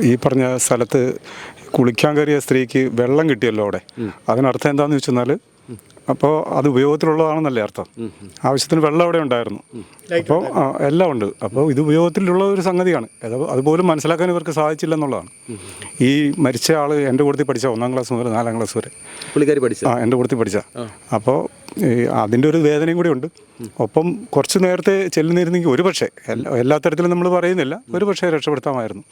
ഈ പറഞ്ഞ സ്ഥലത്ത് കുളിക്കാൻ കയറിയ സ്ത്രീക്ക് വെള്ളം കിട്ടിയല്ലോ അവിടെ. അതിനർത്ഥം എന്താണെന്ന് വെച്ചെന്നാൽ അപ്പോൾ അത് ഉപയോഗത്തിലുള്ളതാണെന്നല്ലേ അർത്ഥം. ആവശ്യത്തിന് വെള്ളം അവിടെ ഉണ്ടായിരുന്നു. അപ്പോൾ എല്ലാം ഉണ്ട്. അപ്പോൾ ഇത് ഉപയോഗത്തിലുള്ള ഒരു സംഗതിയാണ്. അത് അതുപോലും മനസ്സിലാക്കാൻ ഇവർക്ക് സാധിച്ചില്ല എന്നുള്ളതാണ്. ഈ മരിച്ച ആൾ എന്റെ കൂട്ടത്തിൽ പഠിച്ച ഒന്നാം ക്ലാസ് മുതൽ നാലാം ക്ലാസ് വരെ. ആ എന്റെ കൂട്ടത്തിൽ പഠിച്ച അപ്പോൾ അതിന്റെ ഒരു വേദനയും കൂടി ഉണ്ട്. ഒപ്പം കുറച്ച് നേരത്തെ ചെല്ലുന്നിരുന്നെങ്കിൽ ഒരു പക്ഷേ എല്ലാ തരത്തിലും നമ്മൾ പറയുന്നില്ല ഒരു പക്ഷേ രക്ഷപ്പെടുത്താമായിരുന്നു.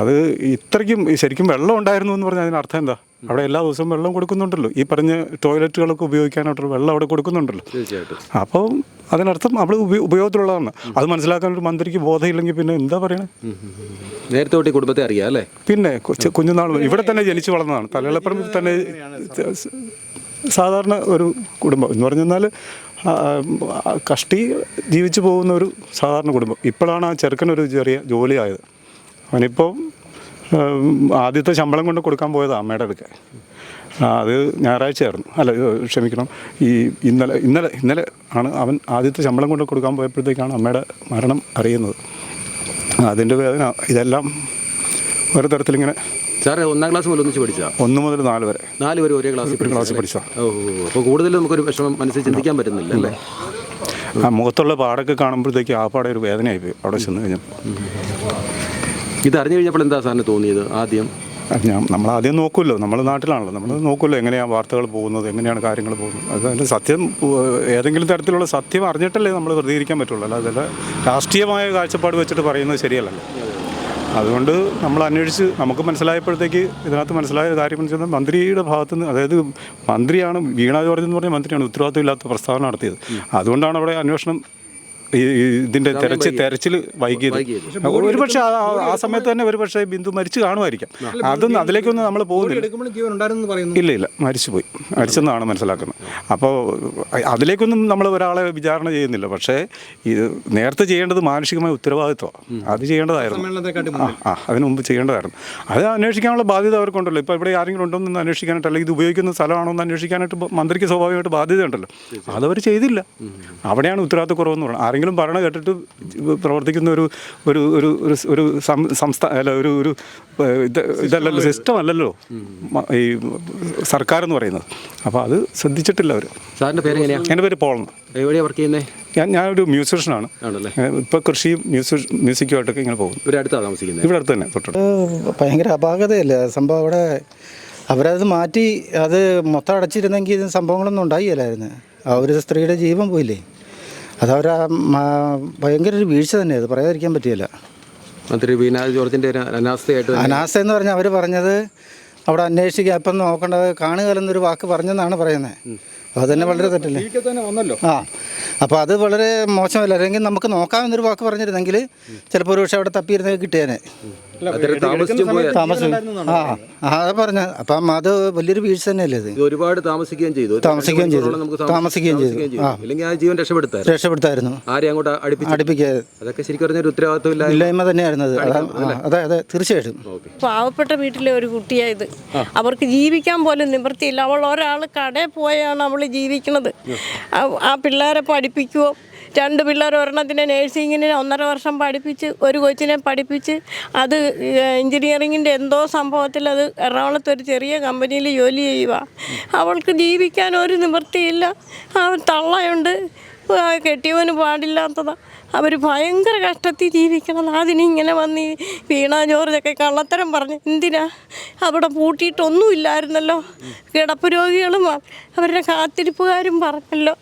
അത് ഇത്രയ്ക്കും ശരിക്കും വെള്ളം ഉണ്ടായിരുന്നു എന്ന് പറഞ്ഞാൽ അതിന് അർത്ഥം എന്താ? അവിടെ എല്ലാ ദിവസവും വെള്ളം കൊടുക്കുന്നുണ്ടല്ലോ. ഈ പറഞ്ഞ ടോയ്ലറ്റുകളൊക്കെ ഉപയോഗിക്കാനായിട്ടുള്ള വെള്ളം അവിടെ കൊടുക്കുന്നുണ്ടല്ലോ. അപ്പോൾ അതിനർത്ഥം അവിടെ ഉപ ഉപയോഗത്തിലുള്ളതാണ്. അത് മനസ്സിലാക്കാൻ ഒരു മന്ത്രിക്ക് ബോധമില്ലെങ്കിൽ പിന്നെ എന്താ പറയണേ? നേരത്തെ തൊട്ട് കുടുംബത്തെ അറിയാം അല്ലേ? പിന്നെ കുഞ്ഞുനാളും കുഞ്ഞുനാൾ ഇവിടെ തന്നെ ജനിച്ചു വളർന്നതാണ്. തലകളപ്പറമ്പിൽ തന്നെ സാധാരണ ഒരു കുടുംബം എന്ന് പറഞ്ഞാൽ കഷ്ടി ജീവിച്ചു പോകുന്ന ഒരു സാധാരണ കുടുംബം. ഇപ്പോഴാണ് ആ ചെറുക്കനൊരു ചെറിയ ജോലിയായത്. അവനിപ്പോൾ ആദ്യത്തെ ശമ്പളം കൊണ്ട് കൊടുക്കാൻ പോയതാണ് അമ്മയുടെ അടുക്കെ. അത് ഞായറാഴ്ചയായിരുന്നു. അല്ല ക്ഷമിക്കണം. ഈ ഇന്നലെ ഇന്നലെ ഇന്നലെ ആണ് അവൻ ആദ്യത്തെ ശമ്പളം കൊണ്ട് കൊടുക്കാൻ പോയപ്പോഴത്തേക്കാണ് അമ്മയുടെ മരണം അറിയുന്നത്. അതിന്റെ വേദന ഇതെല്ലാം ഒരു തരത്തിലിങ്ങനെ സാറേ ഒന്നാം ക്ലാസ് മുതൽ ഒന്നിച്ച് പഠിച്ചാ ഒന്ന് മുതൽ നാല് വരെ. നാല് വരെ ഒരേ ക്ലാസ് ക്ലാസ് ക്ലാസ്സിൽ പഠിച്ച ഓ അപ്പോൾ കൂടുതൽ നമുക്കൊരു വിഷമം മനസ്സിൽ ചിന്തിക്കാൻ പറ്റുന്നില്ല അല്ലേ? ആ മുഖത്തുള്ള പാടൊക്കെ കാണുമ്പോഴത്തേക്ക് ആ പാടെ ഒരു വേദനയായി പോയി അവിടെ ചെന്ന് കഴിഞ്ഞപ്പോൾ ഇത് അറിഞ്ഞു കഴിഞ്ഞപ്പോൾ എന്താ സാറിന് തോന്നിയത് ആദ്യം? ഞാൻ നമ്മൾ ആദ്യം നോക്കുമല്ലോ നമ്മൾ നാട്ടിലാണല്ലോ നമ്മൾ നോക്കുമല്ലോ എങ്ങനെയാണ് വാർത്തകൾ പോകുന്നത് എങ്ങനെയാണ് കാര്യങ്ങൾ പോകുന്നത്. അത് അതിന്റെ സത്യം ഏതെങ്കിലും തരത്തിലുള്ള സത്യം അറിഞ്ഞിട്ടല്ലേ നമ്മൾ പ്രതികരിക്കാൻ പറ്റുള്ളൂ. അല്ലാതെ രാഷ്ട്രീയമായ കാഴ്ചപ്പാട് വെച്ചിട്ട് പറയുന്നത് ശരിയല്ലല്ലോ. അതുകൊണ്ട് നമ്മൾ അന്വേഷിച്ച് നമുക്ക് മനസ്സിലായപ്പോഴത്തേക്ക് ഇതിനകത്ത് മനസ്സിലായ കാര്യം എന്ന് വെച്ചാൽ മന്ത്രിയുടെ ഭാഗത്ത് നിന്ന് അതായത് മന്ത്രിയാണ് വീണ ജോർജ് എന്ന് പറഞ്ഞ മന്ത്രിയാണ് ഉത്തരവാദിത്തമില്ലാത്ത പ്രസ്താവന നടത്തിയത്. അതുകൊണ്ടാണ് അവിടെ അന്വേഷണം ഇതിന്റെ തെരച്ചിൽ തെരച്ചിൽ വൈകിയത്. ഒരുപക്ഷെ ആ സമയത്ത് തന്നെ ഒരുപക്ഷെ ബിന്ദു മരിച്ചു കാണുമായിരിക്കാം. അതൊന്നും അതിലേക്കൊന്നും നമ്മൾ പോകുന്നില്ല. ഇല്ല ഇല്ല മരിച്ചുപോയി. മരിച്ചെന്നാണ് മനസ്സിലാക്കുന്നത്. അപ്പോൾ അതിലേക്കൊന്നും നമ്മൾ ഒരാളെ വിചാരണ ചെയ്യുന്നില്ല. പക്ഷേ ഇത് നേരത്തെ ചെയ്യേണ്ടത് മാനുഷികമായ ഉത്തരവാദിത്വമാണ്. അത് ചെയ്യേണ്ടതായിരുന്നു. ആ ആ അതിന് മുമ്പ് ചെയ്യേണ്ടതായിരുന്നു. അത് അന്വേഷിക്കാനുള്ള ബാധ്യത അവർക്കുണ്ടല്ലോ. ഇപ്പോൾ ഇവിടെ ആരെങ്കിലും ഉണ്ടോ എന്ന് അന്വേഷിക്കാനായിട്ട് അല്ലെങ്കിൽ ഇത് ഉപയോഗിക്കുന്ന സ്ഥലമാണോ എന്ന് അന്വേഷിക്കാനായിട്ട് മന്ത്രിക്ക് സ്വാഭാവികമായിട്ട് ബാധ്യതയുണ്ടല്ലോ. അതവർ ചെയ്തില്ല. അവിടെയാണ് ഉത്തരവാദിത്വക്കുറവെന്ന് പറയുന്നത്. ആരെങ്കിലും ഭരണം കേട്ടിട്ട് പ്രവർത്തിക്കുന്ന ഒരു ഒരു ഒരു ഒരു സംസ്ഥാന അല്ല ഒരു ഒരു ഇത് ഇതല്ലല്ലോ സിസ്റ്റം അല്ലല്ലോ. ഈ സർക്കാർ എന്ന് പറയുന്നത്. അപ്പോൾ അത് ശ്രദ്ധിച്ചിട്ടില്ല അവർ സാറിന്റെ പേര് എങ്ങനെയാണ് എന്റെ പേര് പോളെന്ന് എവിടെയാണ് വർക്ക് ചെയ്യുന്നത് ഞാൻ ഞാനൊരു മ്യൂസീഷ്യനാണ്. ഇപ്പോൾ കൃഷിയും മ്യൂസിക് മ്യൂസിക്കുമായിട്ടൊക്കെ ഇങ്ങനെ പോകും ഇവിടെ അടുത്താണ് താമസിക്കുന്നത്? ഇവിടെ അടുത്ത് തന്നെ തൊട്ടു ഭയങ്കര അപാകതയല്ലേ? സംഭവം അവിടെ അവരത് മാറ്റി അത് മൊത്തം അടച്ചിരുന്നെങ്കിൽ ഇത് സംഭവങ്ങളൊന്നും ഉണ്ടായില്ലായിരുന്നു. ആ ഒരു സ്ത്രീയുടെ ജീവൻ പോയില്ലേ? അതവർ ഭയങ്കര ഒരു വീഴ്ച തന്നെ അത് പറയാതിരിക്കാൻ പറ്റിയില്ല. മന്ത്രി വീണ ജോർജിന്റെ അനാസ്ഥയായിട്ട് അനാസ്ഥ എന്ന് പറഞ്ഞാൽ അവർ പറഞ്ഞത് അവിടെ അന്വേഷിക്കുക അപ്പം നോക്കേണ്ടത് കാണുകയെന്നൊരു വാക്ക് പറഞ്ഞെന്നാണ് പറയുന്നത് അത് തന്നെ വളരെ തെറ്റല്ലേ? വന്നല്ലോ. ആ. അപ്പോൾ അത് വളരെ മോശമല്ല. അല്ലെങ്കിൽ നമുക്ക് നോക്കാമെന്നൊരു വാക്ക് പറഞ്ഞിരുന്നെങ്കിൽ ചിലപ്പോൾ ഒരു പക്ഷേ അവിടെ തപ്പിയിരുന്നെങ്കിൽ കിട്ടിയേനെ. അത്തരം താമസിച്ചു പോയ താമസം. ആ അത് പറഞ്ഞ. അപ്പം അത് വലിയൊരു വീഴ്ച തന്നെയല്ലേ ഇത്? ഇത് ഒരുപാട് താമസിക്കുകയും ചെയ്തു. താമസിക്കുകയും ചെയ്തു. നമുക്ക് താമസിക്കുകയും ചെയ്തു. ആ. ഇല്ലെങ്കിൽ ആ ജീവൻ രക്ഷപ്പെടുത്തായിരുന്നു. രക്ഷപ്പെടുത്തായിരുന്നു. ആരെയും അങ്ങോട്ട് അടുപ്പിച്ച് അടുപ്പിക്കാതെ. അതൊക്കെ ശരിക്കും പറഞ്ഞ ഒരു ഉത്തരവാദിത്വമില്ല ഇല്ലായ്മ. തന്നെയായിരുന്നു അത് അതാ ആ, അതെ അതെ തീർച്ചയായിട്ടും. പാവപ്പെട്ട വീട്ടിലെ ഒരു കുട്ടിയായത് അവർക്ക് ജീവിക്കാൻ പോലും നിവൃത്തിയില്ല. അവൾ ഒരാൾ കടയിൽ പോയാണ് അവൾ ജീവിക്കുന്നത്. ആ- ആ പിള്ളേരെ പഠിപ്പിക്കുവോ? രണ്ട് പിള്ളേർ ഒരെണ്ണത്തിനെ നേഴ്സിങ്ങിന് ഒന്നര വർഷം പഠിപ്പിച്ച് ഒരു കൊച്ചിനെ പഠിപ്പിച്ച് അത് എൻജിനീയറിങ്ങിന്റെ എന്തോ സംഭവത്തിൽ അത് എറണാകുളത്ത് ഒരു ചെറിയ കമ്പനിയിൽ ജോലി ചെയ്യുക. അവൾക്ക് ജീവിക്കാൻ ഒരു നിവൃത്തിയില്ല. ആ തള്ളയുണ്ട്. കെട്ടിയവന് പാടില്ലാത്തതാണ് അവർ ഭയങ്കര കഷ്ടത്തിൽ ജീവിക്കണം. അതിനിങ്ങനെ വന്ന് വീണ ജോർജൊക്കെ കള്ളത്തരം പറഞ്ഞു എന്തിനാ? അവിടെ പൂട്ടിയിട്ടൊന്നുമില്ലായിരുന്നല്ലോ. കിടപ്പ് രോഗികളും അവരുടെ കാത്തിരിപ്പുകാരും പറഞ്ഞല്ലോ.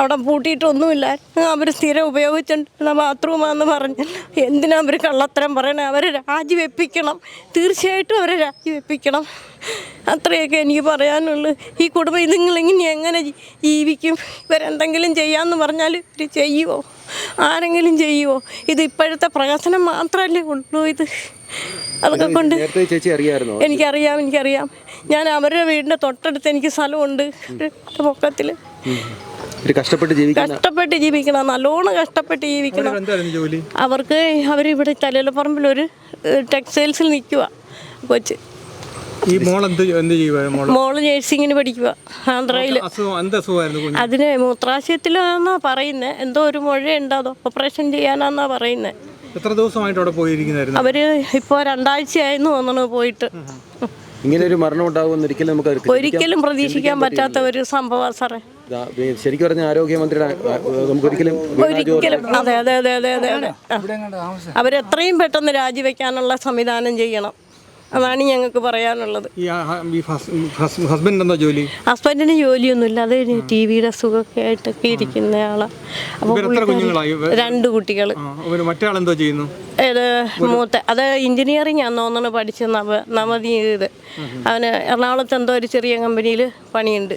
അവിടെ പൂട്ടിയിട്ടൊന്നുമില്ല. അവർ സ്ഥിരം ഉപയോഗിച്ചിട്ടുള്ള ബാത്റൂമാണെന്ന് പറഞ്ഞ് എന്തിനാ അവർ കള്ളത്തരം പറയണേ? അവരെ രാജിവെപ്പിക്കണം. തീർച്ചയായിട്ടും അവരെ രാജിവെപ്പിക്കണം. അത്രയൊക്കെ എനിക്ക് പറയാനുള്ളൂ. ഈ കുടുംബം ഇതുങ്ങളിങ്ങനെ എങ്ങനെ ജീവിക്കും? ഇവരെന്തെങ്കിലും ചെയ്യാമെന്ന് പറഞ്ഞാൽ ഇവർ ചെയ്യുമോ ആരെങ്കിലും ചെയ്യുമോ ഇത് ഇപ്പോഴത്തെ പ്രകാശനം മാത്രമല്ലേ ഉള്ളൂ ഇത്. അതൊക്കെ കൊണ്ട് എനിക്കറിയാം എനിക്കറിയാം. ഞാൻ അവരുടെ വീടിന്റെ തൊട്ടടുത്ത് എനിക്ക് സ്ഥലമുണ്ട്. പൊക്കത്തിൽ ഒരു കഷ്ടപ്പെട്ട് ജീവിക്കുന്ന കഷ്ടപ്പെട്ട് ജീവിക്കണം നല്ലോണം കഷ്ടപ്പെട്ട് ജീവിക്കണം. ജോലി? അവർക്ക് അവരിവിടെ തലയിലപ്പറമ്പിലൊരു ടെക്സ്റ്റൈൽസിൽ നിൽക്കുക കൊച്ച്. ഈ മോൾ എന്ത് എന്ത് മോൾ നേഴ്സിങ്ങിന് പഠിക്കുക ആന്ധ്രയിൽ അസുഖം എന്ത് കുഞ്ഞ് അതിന് മൂത്രാശയത്തിലാന്നാ പറയുന്നത് എന്തോ ഒരു മുഴയുണ്ടോ അത് ഓപ്പറേഷൻ ചെയ്യാനാന്നാ പറയുന്നത് എത്ര ദിവസമായിട്ട് അവിടെ പോയിരിക്കുന്നായിരുന്നു? അവർ ഇപ്പൊ രണ്ടാഴ്ചയായിരുന്നു തോന്നണു പോയിട്ട്. ഇങ്ങനെ ഒരു മരണം ഉണ്ടാകുമെന്ന് ഒരിക്കലും നമുക്ക് ഒരിക്കലും പ്രതീക്ഷിക്കാൻ പറ്റാത്ത ഒരു സംഭവം സാറേ. ശരിക്കും പറഞ്ഞ ആരോഗ്യമന്ത്രിയുടെ നമുക്കൊരിക്കലും നമുക്ക് ഒരിക്കലും അതെ അതെ അതെ അതെ അതെ അതെ. അവരെത്രയും പെട്ടെന്ന് രാജിവെക്കാനുള്ള സംവിധാനം ചെയ്യണം. അതാണ് ഞങ്ങൾക്ക് പറയാനുള്ളത്. ഹസ്ബൻഡ് എന്താ ജോലി? ഹസ്ബൻഡിന് ജോലിയൊന്നുമില്ല. അത് ടി വിയുടെ സുഖമൊക്കെ ആയിട്ടൊക്കെ ഇരിക്കുന്ന ആളാ. അപ്പോൾ രണ്ട് കുട്ടികൾ മറ്റേ ചെയ്യുന്നു? മൂത്ത അത് എഞ്ചിനീയറിംഗ് ആണെന്ന് തോന്നുന്നു പഠിച്ച നവ നവതി ഇത്. അവന് എറണാകുളത്ത് എന്തോ ഒരു ചെറിയ കമ്പനിയിൽ പണിയുണ്ട്.